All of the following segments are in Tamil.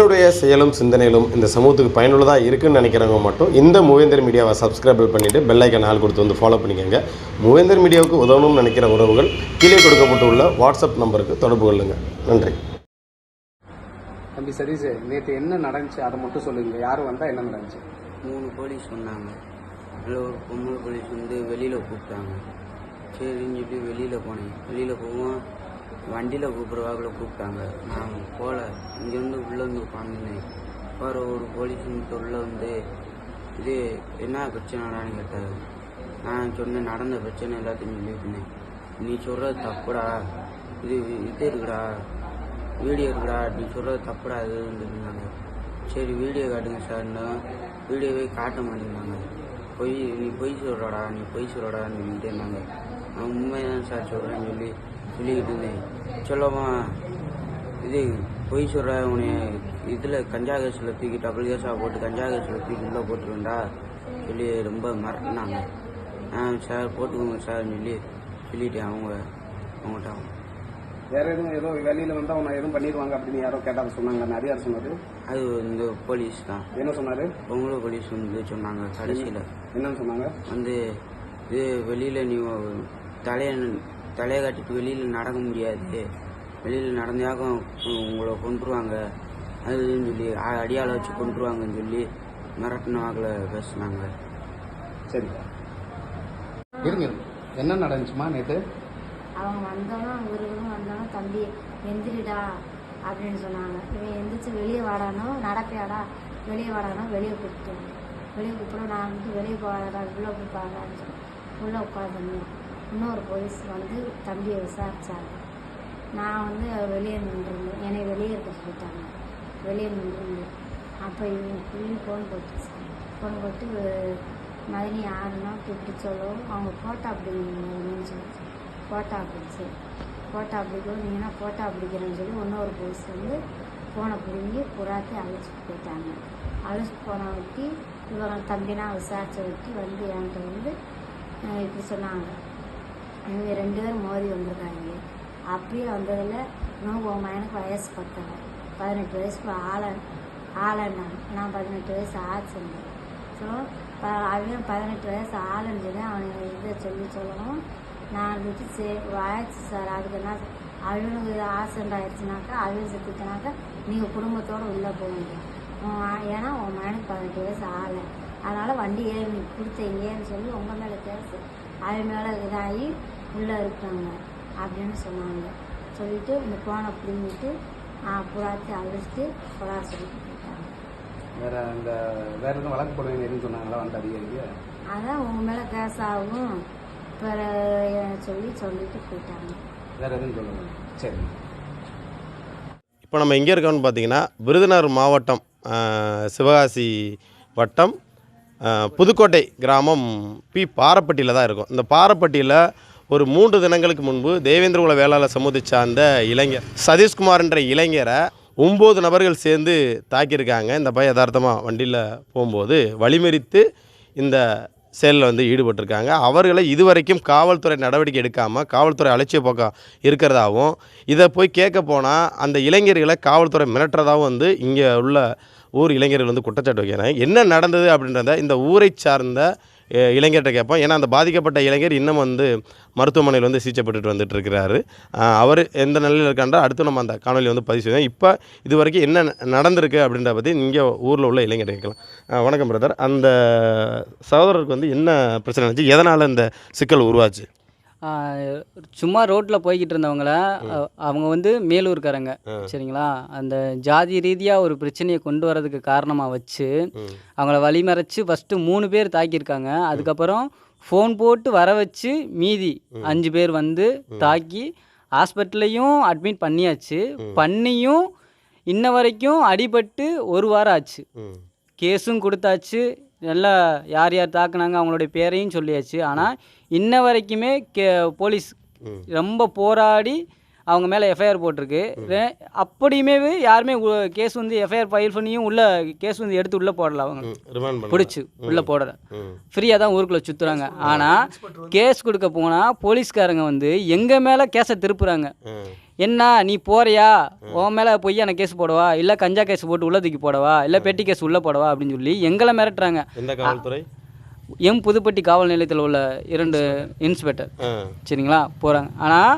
என்னுடைய செயலும் சிந்தனையிலும் இந்த சமூகத்துக்கு பயனுள்ளதாக இருக்குன்னு நினைக்கிறவங்க மட்டும் இந்த மூவேந்தர் மீடியாவை சப்ஸ்கிரைப் பண்ணிவிட்டு பெல் ஐக்கன் ஆள் கொடுத்து வந்து ஃபாலோ பண்ணிக்கோங்க. மூவேந்தர் மீடியாவுக்கு உதவணும்னு நினைக்கிற உறவுகள் கீழே கொடுக்கப்பட்டுள்ள வாட்ஸ்அப் நம்பருக்கு தொடர்பு கொள்ளுங்கள் நன்றி. தம்பி சதீஷ் நேற்று என்ன நடந்துச்சு? அதை மட்டும் சொல்லுங்க. யாரும் வந்தா என்ன நடந்துச்சு? மூணு போலீஸ் வந்தாங்க அதில் ஒரு பொம்பளை போலீஸ் வந்து வெளியில் கூப்பிட்டாங்க. சரின்னு சொல்லி வெளியில் போனேன். வெளியில் போவோம் வண்டியில் கூப்பிட்ற கூப்பிட்டாங்க. நான் போகல இங்கேருந்து உள்ளே வந்து உட்காந்துனேன் வேற ஒரு போலீஸ் உள்ளே வந்து இது என்ன பிரச்சனைடான்னு கேட்டார். நான் சொன்னேன் நடந்த பிரச்சனை எல்லாத்தையும் சொல்லியிருந்தேன் நீ சொல்கிறது தப்புடா. இது இது இருக்குடா. வீடியோ இருக்குடா. நீ சொல்கிறது தப்புடா இதுன்னு சரி வீடியோ காட்டுங்க சார்னா வீடியோவே காட்ட மாட்டேங்கிறாங்க. பொய் நீ பொய் சொல்கிறடா நீ பொய் சொல்கிறடா சொல்லிட்டு இருந்தாங்க நான் உண்மைதான் சார் சொல்கிறேன்னு சொல்லி சொல்லிக்கிட்டு இருந்தேன். சொல்லமா இது பொய் சொல்கிற உன்னை இதில் கஞ்சா கேஸில் தூக்கி டபுள் கேஸாக போட்டு கஞ்சா கேஸில் தூக்கி உள்ளே போட்டுருவேன்டா சொல்லி ரொம்ப மிரட்டினாங்க. ஆ சார் போட்டுக்கோங்க சார்னு சொல்லி சொல்லிட்டேன் அவங்க அவங்கள்ட்ட வேற எதுவும் ஏதோ வெளியில வந்தா உன்னை எதுவும் பண்ணிடுவாங்க அப்படின்னு யாரோ கேட்டாங்க சொன்னாங்க. நிறைய சொன்னது அது இந்த போலீஸ் தான். என்ன சொன்னாரு? பொங்கலோ போலீஸ் வந்து சொன்னாங்க கடைசியில். என்னன்னு சொன்னாங்க? வந்து இது வெளியில் நீ தலையை தலையை காட்டிட்டு வெளியில் நடக்க முடியாது. வெளியில் நடந்தாக்கும் உங்களை கொண்டுருவாங்க அதுன்னு சொல்லி அ- அடியாளை வச்சு கொண்டுருவாங்கன்னு சொல்லி மிரட்டின வாக்கில் பேசுனாங்க. சரி. இருங்க இருங்க. என்ன நடந்துச்சுமா நேற்று அவங்க வந்தோன்னா இவர்களும் வந்தோன்னா தம்பி எந்திரிடா அப்படின்னு சொன்னாங்க. இவன் எந்திரிச்சு வெளியே வாடானோ நடப்பையாடா வெளியே வாடானோ வெளியே கூப்பிட்டேன் வெளியே கூப்பிட நான் வந்து வெளியே போகாதடா உள்ளே கூப்பிடாதான்னு சொல்லி உள்ளே உட்காந்துருந்தேன் இன்னொரு போலீஸ் வந்து தம்பியை விசாரித்தாங்க நான் வந்து வெளியே நின்றுருந்தேன். என்னை வெளியே இருக்க சொல்லிட்டாங்க வெளியே நின்றுருந்தேன். அப்போ இவங்க புள்ளி ஃபோன் போட்டுச்சு. ஃபோன் போட்டு மதினி யாருன்னா கூப்பிட்டு சொல்லவும் அவங்க ஃபோட்டோ அப்படிங்கன்னு சொல்லி ஃபோட்டோ அப்படிச்சு ஃபோட்டோ பிடிக்கணுங்கன்னா ஃபோட்டோ பிடிக்கிறேன்னு சொல்லி இன்னொரு போலீஸ் வந்து ஃபோனை பிடுங்கி புறாத்தி அழைச்சிட்டு போயிட்டாங்க. அழைச்சிட்டு போன ஒட்டி இவங்க தம்பினா விசாரிச்ச ஒட்டி வந்து என்கிட்ட வந்து இப்படி சொன்னாங்க. இவங்க ரெண்டு பேரும் மோதி வந்திருக்காங்க. அப்படியே வந்ததில் இன்னும் உன் மயனுக்கு வயசு பத்தலை. பதினெட்டு வயசுக்கு ஆளை ஆளைன்னாங்க நான் பதினெட்டு வயசு ஆச்சுங்க ஸோ அவன் பதினெட்டு வயசு ஆளுன்னு சொல்லி அவனுக்கு இதை சொல்லி சொல்லவும் நான் இருந்துட்டு சரி ஆயிடுச்சு சார் அதுக்கு என்ன அவனுக்கு ஆக்சிடென்ட் ஆயிடுச்சுனாக்கா அவன் செத்துக்கினாக்கா நீங்கள் குடும்பத்தோடு உள்ளே போவீங்க. ஏன்னா உன் மகனுக்கு பதினெட்டு வயசு ஆளை. அதனால் வண்டி ஏறி நீ கொடுத்தீங்கன்னு சொல்லி உங்கள் மேலே கேஸ் அவன் மேலே இதாகி உள்ளே இருக்காங்க அப்படின்னு சொன்னாங்க. சொல்லிட்டு இந்த ஃபோனை பிடிங்கிட்டு புறாத்தி அழைச்சிட்டு புறா சொல்லிட்டு போயிட்டாங்க. வேற இந்த வேற எதுவும் வழக்கு போடுவீங்க எதுவும் சொன்னாங்களா வந்து அதிகாரிங்க அதான் உங்கள் மேலே கேஸ் ஆகும். பிற சொல்லி சொல்லிட்டு போயிட்டாங்க. வேற எதுவும் சொல்லுங்க சரி. இப்போ நம்ம எங்கே இருக்கோம்னு பார்த்தீங்கன்னா விருதுநகர் மாவட்டம் சிவகாசி வட்டம் புதுக்கோட்டை கிராமம் பி பாரப்பட்டியில் தான் இருக்கும். இந்த பாரப்பட்டியில் ஒரு மூன்று தினங்களுக்கு முன்பு தேவேந்திரகுல வேளாளர் சமூகத்தை சார்ந்த இளைஞர் சதீஷ்குமார் என்ற இளைஞரை ஒம்பது நபர்கள் சேர்ந்து தாக்கியிருக்காங்க. இந்த பையன் யதார்த்தமாக வண்டியில் போகும்போது வழிமறித்து இந்த செயலில் வந்து ஈடுபட்டிருக்காங்க. அவர்களை இதுவரைக்கும் காவல்துறை நடவடிக்கை எடுக்காமல் காவல்துறை அலட்சிய போக்கம் இருக்கிறதாகவும் இதை போய் கேட்க போனால் அந்த இளைஞர்களை காவல்துறை மிரட்டுறதாகவும் வந்து இங்கே உள்ள ஊர் இளைஞர்கள் வந்து குற்றச்சாட்டு வைக்கிறாங்க. என்ன நடந்தது அப்படின்றத இந்த ஊரை சார்ந்த இளைஞர்கிட்ட கேட்போம். ஏன்னா அந்த பாதிக்கப்பட்ட இளைஞர் இன்னும் வந்து மருத்துவமனையில் வந்து சிகிச்சைப்பட்டுட்டு பெற்றுட்டு வந்துட்டு இருக்கிறாரு. அவர் எந்த நிலையில் இருக்கான்றா அடுத்து நம்ம அந்த காணொலி வந்து பதிவு செய்வோம். இப்போ இது வரைக்கும் என்ன நடந்திருக்கு அப்படின்றத பற்றி இங்கே ஊரில் உள்ள இளைஞர் கேட்கலாம். வணக்கம் பிரதர் அந்த சகோதரருக்கு வந்து என்ன பிரச்சனை இருந்துச்சு எதனால் இந்த சிக்கல் உருவாச்சு? சும்மா ரோட்டில் போய்கிட்டு இருந்தவங்கள அவங்க வந்து மேலூர்காரங்க சரிங்களா? அந்த ஜாதி ரீதியாக ஒரு பிரச்சனையை கொண்டு வரதுக்கு காரணமாக வச்சு அவங்கள வழிமறைச்சு ஃபஸ்ட்டு மூணு பேர் தாக்கியிருக்காங்க. அதுக்கப்புறம் ஃபோன் போட்டு வர வச்சு மீதி அஞ்சு பேர் வந்து தாக்கி ஹாஸ்பிட்டல்லையும் அட்மிட் பண்ணியாச்சு. பண்ணியும் இன்ன வரைக்கும் அடிபட்டு ஒரு வாரம் ஆச்சு. கேஸும் கொடுத்தாச்சு. நல்லா யார் யார் தாக்குனாங்க அவங்களுடைய பேரையும் சொல்லியாச்சு. ஆனால் இன்ன வரைக்குமே கே போலீஸ் ரொம்ப போராடி அவங்க மேலே எஃப்ஐஆர் போட்டிருக்கு. அப்படியுமே யாருமே கேஸ் வந்து எஃப்ஐஆர் ஃபைல் பண்ணியும் உள்ள கேஸ் வந்து எடுத்து உள்ளே போடல அவங்க. ரிமாண்ட் பண்ண பிடிச்சி உள்ளே போடல. ஃப்ரீயாக தான் ஊருக்குள்ளே சுற்றுறாங்க ஆனால் கேஸ் கொடுக்க போனால் போலீஸ்காரங்க வந்து எங்கள் மேலே கேஸை திருப்புறாங்க. என்ன நீ போறியா? உன் மேலே பொய்யான கேஸ் போடவா? இல்லை கஞ்சா கேஸ் போட்டு உள்ள தூக்கி போடவா? இல்லை பெட்டி கேஸ் உள்ளே போடவா? அப்படின்னு சொல்லி எங்களை மிரட்டுறாங்க. எந்த காவல்துறை? எம் புதுப்பட்டி காவல் நிலையத்தில் உள்ள இரண்டு இன்ஸ்பெக்டர் சரிங்களா? போகிறாங்க ஆனால்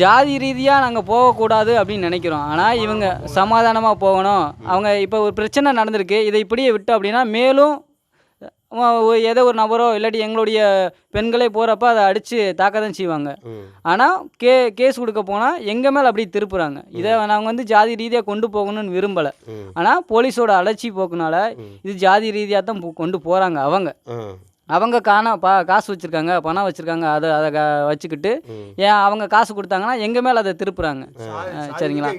ஜாதி ரீதியாக நாங்கள் போகக்கூடாது அப்படின்னு நினைக்கிறோம். ஆனால் இவங்க சமாதானமாக போகணும். அவங்க இப்போ ஒரு பிரச்சனை நடந்திருக்கு. இதை இப்படியே விட்டு அப்படின்னா மேலும் ஏதோ ஒரு நபரோ இல்லாட்டி எங்களுடைய பெண்களே போகிறப்ப அதை அடித்து தாக்க தான் செய்வாங்க ஆனால் கே கேஸ் கொடுக்க போனால் எங்கள் மேலே அப்படி திருப்புறாங்க. இதை நாங்கள் வந்து ஜாதி ரீதியாக கொண்டு போகணும்னு விரும்பலை. ஆனால் போலீஸோட அலட்சி போக்குனால இது ஜாதி ரீதியாக தான் போ- கொண்டு போகிறாங்க அவங்க. அவங்க காண பா காசு வச்சுருக்காங்க பணம் வச்சுருக்காங்க அதை அதை க வச்சுக்கிட்டு. ஏன் அவங்க காசு கொடுத்தாங்கன்னா எங்கள் மேலே அதை திருப்புறாங்க. சரிங்களா?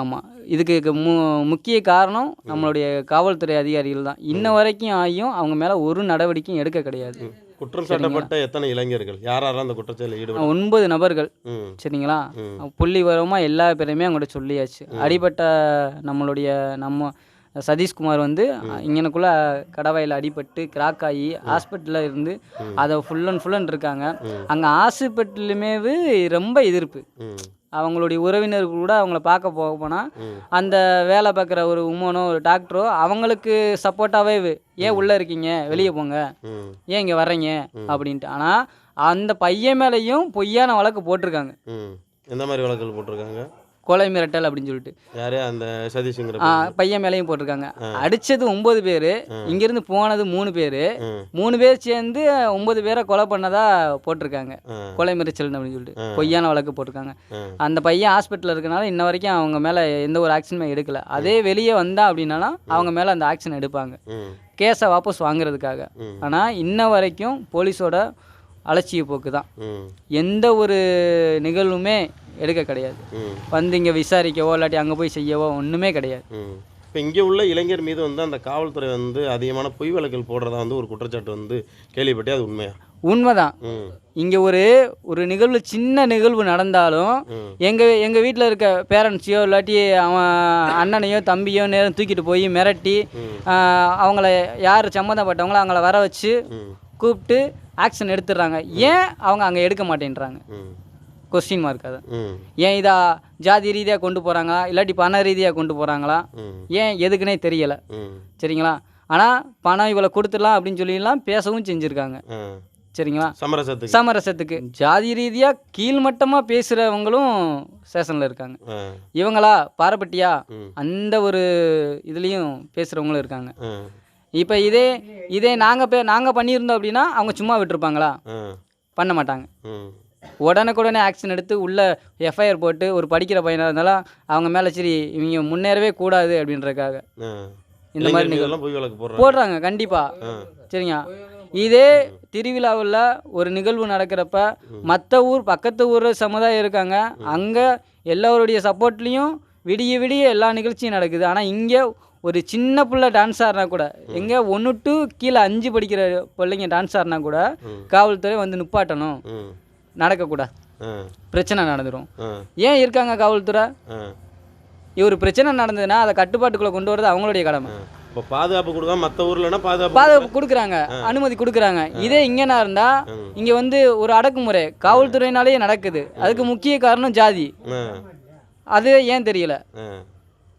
ஆமாம் இதுக்கு மு முக்கிய காரணம் நம்மளுடைய காவல்துறை அதிகாரிகள் தான். இன்ன வரைக்கும் ஆகியும் அவங்க மேலே ஒரு நடவடிக்கையும் எடுக்க கிடையாது. குற்றம் சாட்டப்பட்ட எத்தனை இளைஞர்கள்? யார் யாரெல்லாம் அந்த குற்றச்செயலில் ஈடுபட்டு ஒன்பது நபர்கள். சரிங்களா. புள்ளி வரமாக எல்லா பேருமே அவங்கள்ட்ட சொல்லியாச்சு. அடிபட்ட நம்மளுடைய நம்ம சதீஷ்குமார் வந்து இங்கனக்குள்ள கடவாயில் அடிபட்டு கிராக் ஆகி ஹாஸ்பிட்டலில் இருந்து அதை ஃபுல் அண்ட் ஃபுல் அண்ட் இருக்காங்க. அங்கே ஹாஸ்பிட்டலுமே ரொம்ப எதிர்ப்பு. அவங்களுடைய உறவினர்கள் கூட அவங்கள பார்க்க போக போனால். அந்த வேலை பார்க்குற ஒரு உமனோ ஒரு டாக்டரோ அவங்களுக்கு சப்போர்ட்டாகவே ஏன் உள்ளே இருக்கீங்க? வெளியே போங்க. ஏன் இங்கே வர்றீங்க? அப்படின்ட்டு. ஆனால் அந்த பையன் மேலேயும் பொய்யான வழக்கு போட்டிருக்காங்க. எந்த மாதிரி வழக்குகள் போட்டிருக்காங்க? கொலை மிரட்டல் அப்படின்னு சொல்லிட்டு. யாரே? அந்த சதீஷுங்கிற பையன் மேலேயும் போட்டிருக்காங்க. அடித்தது ஒம்பது பேர் இங்கேருந்து போனது மூணு பேர். மூணு பேர் சேர்ந்து ஒம்பது பேரை கொலை பண்ணதா போட்டிருக்காங்க. கொலை மிரச்சல் அப்படின்னு சொல்லிட்டு. பொய்யான வழக்கு போட்டிருக்காங்க. அந்த பையன் ஹாஸ்பிட்டலில் இருக்கனால இன்ன வரைக்கும் அவங்க மேலே எந்த ஒரு ஆக்ஷனுமே எடுக்கல. அதே வெளியே வந்தா அப்படின்னாலும் அவங்க மேலே அந்த ஆக்ஷன் எடுப்பாங்க. கேஸை வாபஸ் வாங்குறதுக்காக. ஆனால் இன்ன வரைக்கும் போலீஸோட அலட்சிய போக்கு தான். எந்த ஒரு நிகழ்வுமே எடுக்க கிடையாது. வந்து இங்கே விசாரிக்கவோ இல்லாட்டி அங்கே போய் செய்யவோ ஒன்றுமே கிடையாது. இப்போ இங்கே உள்ள இளைஞர் மீது வந்து அந்த காவல்துறை வந்து அதிகமான பொய் வழக்குகள் போடுறதா வந்து ஒரு குற்றச்சாட்டு வந்து கேள்விப்பட்டே அது உண்மையா? உண்மைதான். இங்கே ஒரு ஒரு நிகழ்வு சின்ன நிகழ்வு நடந்தாலும். எங்கள் எங்கள் வீட்டில் இருக்க பேரண்ட்ஸையோ இல்லாட்டி அவன் அண்ணனையோ தம்பியோ நேரம் தூக்கிட்டு போய் மிரட்டி அவங்கள யார் சம்மந்தப்பட்டவங்களோ அவங்கள வர வச்சு கூப்பிட்டு ஆக்ஷன் எடுத்துடுறாங்க. ஏன் அவங்க அங்கே எடுக்க மாட்டேன்றாங்க? கொஸ்டின் மார்க் அதை. ஏன் இதா ஜாதி ரீதியாக கொண்டு போகிறாங்களா இல்லாட்டி பண ரீதியாக கொண்டு போகிறாங்களா ஏன் எதுக்குன்னே தெரியலை. சரிங்களா? ஆனால் பணம் இவ்வளோ கொடுத்துடலாம் அப்படின்னு சொல்லிலாம் பேசவும் செஞ்சுருக்காங்க. சரிங்களா? சமரசத்துக்கு. சமரசத்துக்கு. ஜாதி ரீதியாக கீழ்மட்டமாக பேசுகிறவங்களும் ஸ்டேஷனில் இருக்காங்க. இவங்களா பாரப்பட்டியா. அந்த ஒரு இதுலேயும் பேசுகிறவங்களும் இருக்காங்க. இப்போ இதே இதே நாங்கள் பே நாங்கள் பண்ணியிருந்தோம் அப்படின்னா அவங்க சும்மா விட்டுருப்பாங்களா? பண்ண மாட்டாங்க. உடனுக்குடனே ஆக்ஷன் எடுத்து உள்ள எஃப்ஐஆர் போட்டு ஒரு படிக்கிற பையனாக இருந்தாலும் அவங்க மேலே சரி இவங்க முன்னேறவே கூடாது அப்படின்றதுக்காக. ஆ. இந்த மாதிரி போடுறாங்க. கண்டிப்பாக சரிங்க. இதே திருவிழாவில் ஒரு நிகழ்வு நடக்கிறப்ப மற்ற ஊர் பக்கத்து ஊர் சமுதாயம் இருக்காங்க. அங்கே எல்லாருடைய சப்போர்ட்லேயும் விடிய விடிய எல்லா நிகழ்ச்சியும் நடக்குது. ஆனால் இங்கே ஒரு சின்ன பிள்ளை டான்ஸ் ஆடினா கூட எங்கே ஒன்று டு கீழே அஞ்சு படிக்கிற பிள்ளைங்க டான்ஸ் ஆடினா கூட காவல்துறை வந்து நிப்பாட்டணும். நடக்கக்கூடாது பிரச்சனை நடந்துடும் ஏன் இருக்காங்க காவல்துறை? ஒரு பிரச்சனை நடந்ததுன்னா அதை கட்டுப்பாட்டுக்குள்ளே கொண்டு வரது அவங்களுடைய கடமை. இப்போ பாதுகாப்பு கொடுக்காம மற்ற ஊர்லனா பாதுகாப்பு பாதுகாப்பு கொடுக்குறாங்க அனுமதி கொடுக்குறாங்க. இதே இங்கேனா இருந்தா இங்க வந்து ஒரு அடக்குமுறை காவல்துறையினாலேயே நடக்குது. அதுக்கு முக்கிய காரணம் ஜாதி. அது ஏன் தெரியல?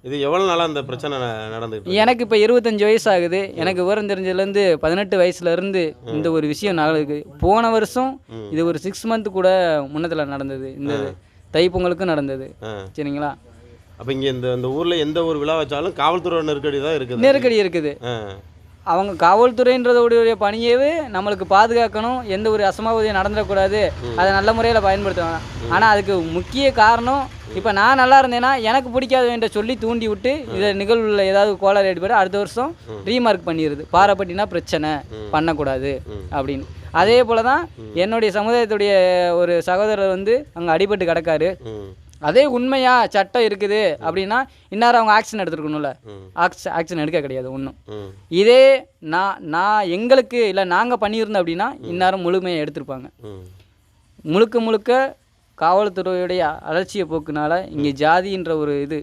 இது எவ்வளோ நாளாக அந்த பிரச்சனை ந- நடந்துகிட்டு இருக்கு? எனக்கு இப்போ இருபத்தஞ்சு வயசு ஆகுது எனக்கு விவரம் தெரிஞ்சதுலேருந்து பதினெட்டு வயசுல இருந்து இந்த ஒரு விஷயம் நடக்குது. போன வருஷம் இது ஒரு சிக்ஸ் மந்த் கூட முன்னத்தில் நடந்தது. இந்த. தைப்பொங்கலுக்கும் நடந்தது. சரிங்களா? அப்போ இங்கே இந்த இந்த ஊரில் எந்த ஒரு விழா வச்சாலும் காவல்துறை நெருக்கடி தான் இருக்குது. நெருக்கடி இருக்குது. அவங்க காவல்துறைன்றதோடைய பணியவே நம்மளுக்கு பாதுகாக்கணும். எந்த ஒரு அசம்பாவிதம் நடந்துடக்கூடாது. அதை நல்ல முறையில் பயன்படுத்தணும். ஆனால் அதுக்கு முக்கிய காரணம் இப்போ நான் நல்லா இருந்தேன்னா எனக்கு பிடிக்காதவன்ற சொல்லி தூண்டி விட்டு இதை நிகழ்வில் ஏதாவது கோளாறு ஏற்பட்டு அடுத்த வருஷம் ரீமார்க் பண்ணிடுது பாரப்பட்டினா பிரச்சனை. பண்ணக்கூடாது அப்படின்னு. அதே போல் தான் என்னுடைய சமுதாயத்துடைய ஒரு சகோதரர் வந்து அங்கே அடிபட்டு கிடக்காரு. அதே உண்மையா சட்டம் இருக்குது அப்படின்னா இன்னாரும் அவங்க ஆக்ஷன் எடுத்துருக்கணும்ல? ஆக்ஷன் ஆக்ஷன் எடுக்க கிடையாது ஒன்றும் இதே நான் நான் எங்களுக்கு இல்லை நாங்கள் பண்ணியிருந்தோம் அப்படின்னா இந்நேரம் முழுமையை எடுத்திருப்பாங்க. முழுக்க முழுக்க காவல்துறையுடைய அலட்சிய போக்குனால இங்கே ஜாதின்ற ஒரு இது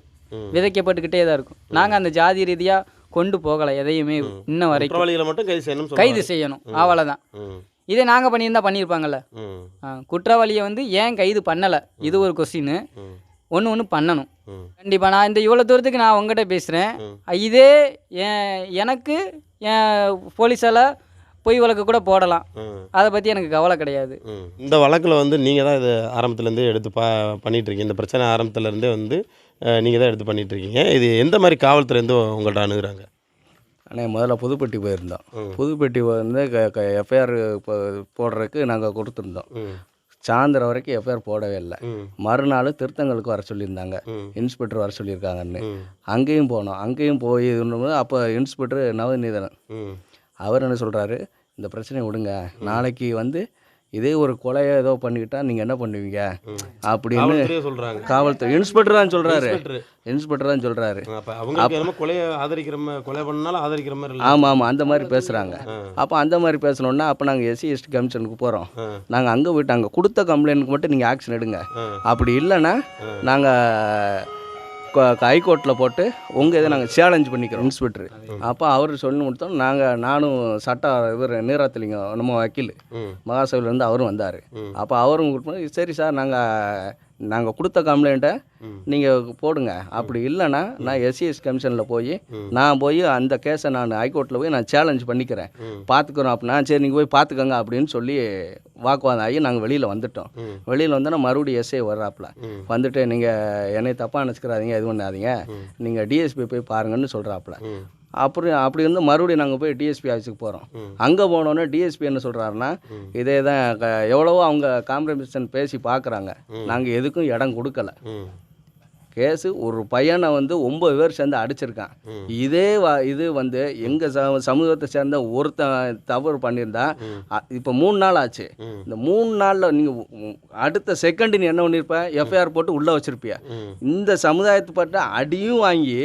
விதைக்கப்பட்டுக்கிட்டே தான் இருக்கும். நாங்கள் அந்த ஜாதி ரீதியாக கொண்டு போகலை எதையுமே இன்ன வரைக்கும். கைது செய்யணும் கைது செய்யணும் அவ்வளோதான் இதே நாங்கள் பண்ணியிருந்தா பண்ணியிருப்பாங்கல்ல. குற்றவாளியை வந்து ஏன் கைது பண்ணலை? இது ஒரு கொஸ்டின் ஒன்று ஒன்று பண்ணணும். கண்டிப்பாக நான் இந்த இவ்வளோ தூரத்துக்கு நான் உங்ககிட்ட பேசுகிறேன். இதே என் எனக்கு என் போலீஸால் பொய் வழக்கு கூட போடலாம். அதை பற்றி எனக்கு கவலை கிடையாது. இந்த வழக்கில் வந்து நீங்கள் தான் இது ஆரம்பத்துலேருந்தே எடுத்து பா பண்ணிட்டு இருக்கீங்க இந்த பிரச்சனை ஆரம்பத்துலேருந்தே வந்து நீங்கள் தான் எடுத்து பண்ணிட்டு இருக்கீங்க இது எந்த மாதிரி காவல்துறையிலேருந்து உங்கள்கிட்ட அணுகுறாங்க? ஆனால் முதல்ல புதுப்பட்டி போயிருந்தோம். புதுப்பட்டி வந்து எஃப்ஐஆர் போடுறதுக்கு நாங்கள் கொடுத்துருந்தோம். சாயந்தரம் வரைக்கும் எஃப்ஐஆர் போடவே இல்லை. மறுநாள் திருத்தங்களுக்கு வர சொல்லியிருந்தாங்க. இன்ஸ்பெக்டர் வர சொல்லியிருக்காங்கன்னு. அங்கேயும் போனோம். அங்கேயும் போய் இருந்தோம் அப்போ இன்ஸ்பெக்டர் நவநீதன் ம். அவர் என்ன சொல்கிறாரு இந்த பிரச்சனையை விடுங்க. நாளைக்கு வந்து இதே ஒரு கொலையை ஏதோ பண்ணிக்கிட்டா நீங்கள் என்ன பண்ணுவீங்க. அப்படின்னு சொல்கிறாங்க காவல்துறை இன்ஸ்பெக்டர் தான் சொல்கிறாரு இன்ஸ்பெக்டர் தான் சொல்கிறாரு கொலையை ஆதரிக்கிற மாதிரி கொலை பண்ணாலும் ஆதரிக்கிற மாதிரி இல்லை ஆமாம் ஆமாம் அந்த மாதிரி பேசுகிறாங்க. அப்போ அந்த மாதிரி பேசணுன்னா அப்போ நாங்கள் எஸ்சி எஸ்டி கமிஷனுக்கு போகிறோம். நாங்கள் அங்கே போயிட்டு அங்கே கொடுத்த கம்ப்ளைண்ட்டுக்கு மட்டும் நீங்கள் ஆக்ஷன் எடுங்க. அப்படி இல்லைன்னா. நாங்கள் ஹைகோர்ட்டில் போட்டு உங்கள் இதை நாங்கள் சேலஞ்ச் பண்ணிக்கிறோம். இன்ஸ்பெக்டர் அப்போ அவர் சொல்லி கொடுத்தோம். நாங்கள் நானும் சட்ட இவர் நீராத்தலிங்கம் நம்ம வக்கீல். மகாசபையிலேருந்து அவரும் வந்தார். அப்போ அவரும் கொடுப்போம் சரி சார் நாங்கள் நாங்கள் கொடுத்த கம்ப்ளைண்ட்டை. நீங்கள் போடுங்க. அப்படி இல்லைன்னா நான் எஸ்சிஎஸ் கமிஷனில் போய் நான் போய் அந்த கேஸை நான் ஹைகோர்ட்டில் போய் நான் சேலஞ்ச் பண்ணிக்கிறேன். பார்த்துக்குறோம் அப்படின்னா சரி நீங்கள் போய் பார்த்துக்கோங்க அப்படின்னு சொல்லி வாக்குவாதம் ஆகி நாங்கள் வெளியில் வந்துட்டோம். வெளியில் வந்தோன்னா மறுபடியும் எஸ்ஐ வர்றாப்புல. வந்துட்டு நீங்கள் என்னை தப்பாக நினச்சிக்கிறாதீங்க இது பண்ணாதீங்க. நீங்கள் டிஎஸ்பி போய் பாருங்கன்னு சொல்கிறாப்புல அப்புறம் அப்படி இருந்து மறுபடியும் நாங்கள் போய் டிஎஸ்பி ஆஃபீஸுக்கு போகிறோம். அங்கே போனோன்னே டிஎஸ்பி என்ன சொல்கிறாருன்னா இதே தான் எவ்வளவோ அவங்க காம்ப்ரமைசன் பேசி பார்க்குறாங்க நாங்கள் எதுக்கும் இடம் கொடுக்கல. கேஸு ஒரு பையனை வந்து ஒம்பது பேர் சேர்ந்து அடிச்சிருக்கான். இதே இது வந்து எங்கள் ச சமூகத்தை சேர்ந்த ஒருத்தன் தவறு பண்ணியிருந்தா இப்போ மூணு நாள் ஆச்சு. இந்த மூணு நாளில் நீங்கள் அடுத்த செகண்ட் நீ என்ன பண்ணியிருப்ப எஃப்ஐஆர் போட்டு உள்ளே வச்சிருப்பிய. இந்த சமுதாயத்துப்பட்ட அடியும் வாங்கி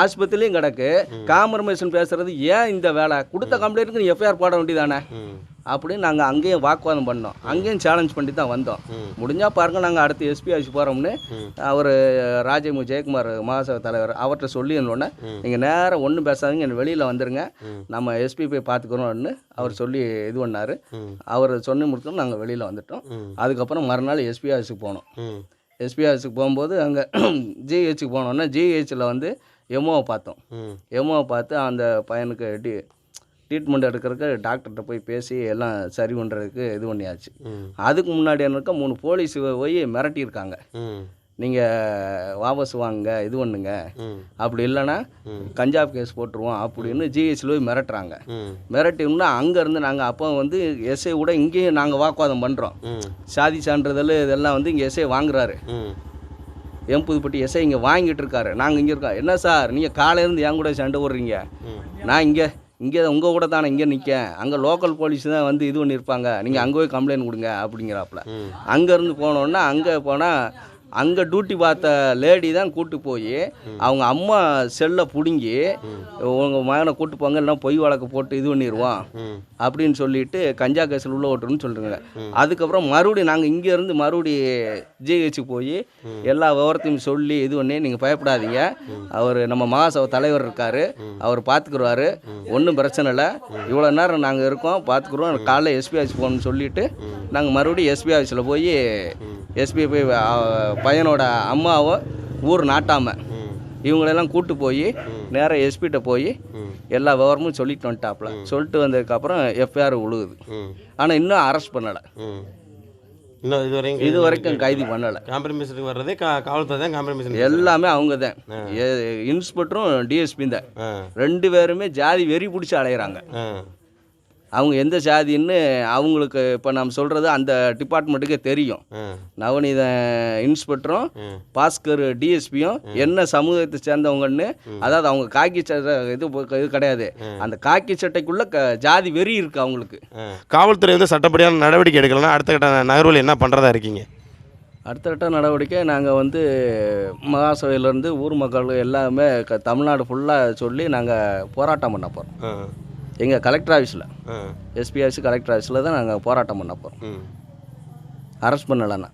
ஆஸ்பத்திரிலையும் கிடக்கு. காம்ப்ரமைசன் பேசுறது ஏன் இந்த வேலை? கொடுத்த கம்ப்ளைண்ட்டுக்கு நீ எஃப்ஐஆர் போட வேண்டியதானே? அப்படின்னு நாங்கள் அங்கேயும் வாக்குவாதம் பண்ணோம். அங்கேயும் சேலஞ்ச் பண்ணி தான் வந்தோம். முடிஞ்சால் பாருங்க நாங்கள் அடுத்து எஸ்பி ஆஃபீஸ் போகிறோம்னு அவர் ராஜமு ஜெயக்குமார் மகாசபை தலைவர் அவர்கிட்ட சொல்லியிருந்தோன்னே நீங்கள் நேரம் ஒன்றும் பேசாதீங்க என்னை வெளியில் வந்துருங்க. நம்ம எஸ்பி போய் பார்த்துக்குறோம்னு அவர் சொல்லி இது பண்ணார். அவர் சொல்லி முடிச்சோம் நாங்கள் வெளியில் வந்துட்டோம். அதுக்கப்புறம் மறுநாள் எஸ்பி ஆஃபீஸுக்கு போனோம். எஸ்பி ஆஃபீஸுக்கு போகும்போது அங்கே ஜிஹெச்சுக்கு போனோன்னே ஜிஹெச்சில் வந்து எம்ஓவை பார்த்தோம். எம்ஓவை பார்த்து அந்த பையனுக்கு டி ட்ரீட்மெண்ட் எடுக்கிறதுக்கு டாக்டர்கிட்ட போய் பேசி எல்லாம் சரி பண்ணுறதுக்கு இது பண்ணியாச்சு. அதுக்கு முன்னாடி என்னக்கா மூணு போலீஸ் போய் மிரட்டியிருக்காங்க. நீங்கள் வாபஸ் வாங்குங்க இது பண்ணுங்க. அப்படி இல்லைன்னா கஞ்சாப் கேஸ் போட்டுருவோம் அப்படின்னு ஜிஹெச்சில் போய் மிரட்டுறாங்க. ம். மிரட்டினா அங்கேருந்து நாங்கள் அப்போ வந்து எஸ்ஐ கூட இங்கேயும் நாங்கள் வாக்குவாதம் பண்ணுறோம் சாதி சான்றிதழ் இதெல்லாம் வந்து இங்கே எஸ்ஐ வாங்குறாரு. ம். எம் புதுப்பட்டி எஸ்ஐ இங்கே வாங்கிட்டு இருக்காரு. நாங்கள் இங்கே இருக்கோம். என்ன சார் நீங்கள் காலையிலேருந்து என் கூட சண்டை போடுறீங்க? நான் இங்கே இங்கே உங்கள் கூட தானே இங்கே நிற்கேன் அங்கே லோக்கல் போலீஸ் தான் வந்து இது பண்ணியிருப்பாங்க. நீங்கள் அங்கே போய் கம்ப்ளைண்ட் கொடுங்க அப்படிங்கிறாப்புல. அங்கேருந்து போனோன்னா அங்கே போனால் அங்கே டியூட்டி பார்த்த லேடி தான் கூட்டி போய் அவங்க அம்மா செல்லை பிடுங்கி உங்கள் மகனை கூட்டு போங்க இல்லைன்னா பொய் வழக்கு போட்டு இது பண்ணிடுவோம் அப்படின்னு சொல்லிட்டு கஞ்சா கேஸில் உள்ள ஓட்டுருன்னு சொல்கிறாங்க அதுக்கப்புறம் மறுபடியும் நாங்கள் இங்கேருந்து மறுபடி ஜிஹெச்சுக்கு போய் எல்லா விவரத்தையும் சொல்லி இது பண்ணி நீங்கள் பயப்படாதீங்க. அவர் நம்ம மகாசபை தலைவர் இருக்கார். அவர் பார்த்துக்குருவாரு ஒன்றும் பிரச்சனை இல்லை. இவ்வளோ நேரம் நாங்கள் இருக்கோம் பார்த்துக்குறோம் காலைல எஸ்பி ஆஃபீஸ் போகணும்னு சொல்லிட்டு நாங்கள் மறுபடியும் எஸ்பி ஆஃபீஸில் போய் எஸ்பி போய் பையனோட அம்மாவை ஊர் நாட்டாம. இவங்களெல்லாம் கூட்டு போய் நேராக எஸ்பிகிட்ட போய் எல்லா விவரமும் சொல்லிட்டு வந்துட்டாப்புல சொல்லிட்டு வந்ததுக்கப்புறம் எஃப்ஐஆர் விழுகுது ம். ஆனால் இன்னும் அரெஸ்ட் பண்ணலை. இன்னும் இது வரைக்கும் இது வரைக்கும் கைது பண்ணலை. காம்ப்ரமைஸுக்கு வர்றதே கா காவல்துறை தான் காம்ப்ரமைஸ் எல்லாமே அவங்க தான். இன்ஸ்பெக்டரும் டிஎஸ்பி தான். ரெண்டு பேருமே ஜாதி வெறி பிடிச்சி அலையிறாங்க. அவங்க எந்த ஜாதின்னு அவங்களுக்கு இப்போ நம்ம சொல்கிறது அந்த டிபார்ட்மெண்ட்டுக்கே தெரியும். நவநீத இன்ஸ்பெக்டரும் பாஸ்கர் டிஎஸ்பியும் என்ன சமூகத்தை சேர்ந்தவங்கன்னு அதாவது அவங்க காக்கி சட்டை இது இது கிடையாது. அந்த காக்கி சட்டைக்குள்ள க ஜாதி வெறி இருக்கு அவங்களுக்கு. காவல்துறை வந்து சட்டப்படியான நடவடிக்கை எடுக்கலன்னா அடுத்த கட்ட நகர்வில் என்ன பண்ணுறதா இருக்கீங்க? அடுத்த கட்ட நடவடிக்கை நாங்கள் வந்து மகாசபையிலேருந்து ஊர் மக்கள் எல்லாமே தமிழ்நாடு ஃபுல்லாக சொல்லி நாங்கள் போராட்டம் பண்ண போகிறோம் எங்கள் கலெக்டர் ஆஃபீஸில் எஸ்பி ஆஃபீஸ் கலெக்டர் ஆஃபீஸில் தான் நாங்கள் போராட்டம் பண்ண போகிறோம் அரெஸ்ட் பண்ணலைன்னா.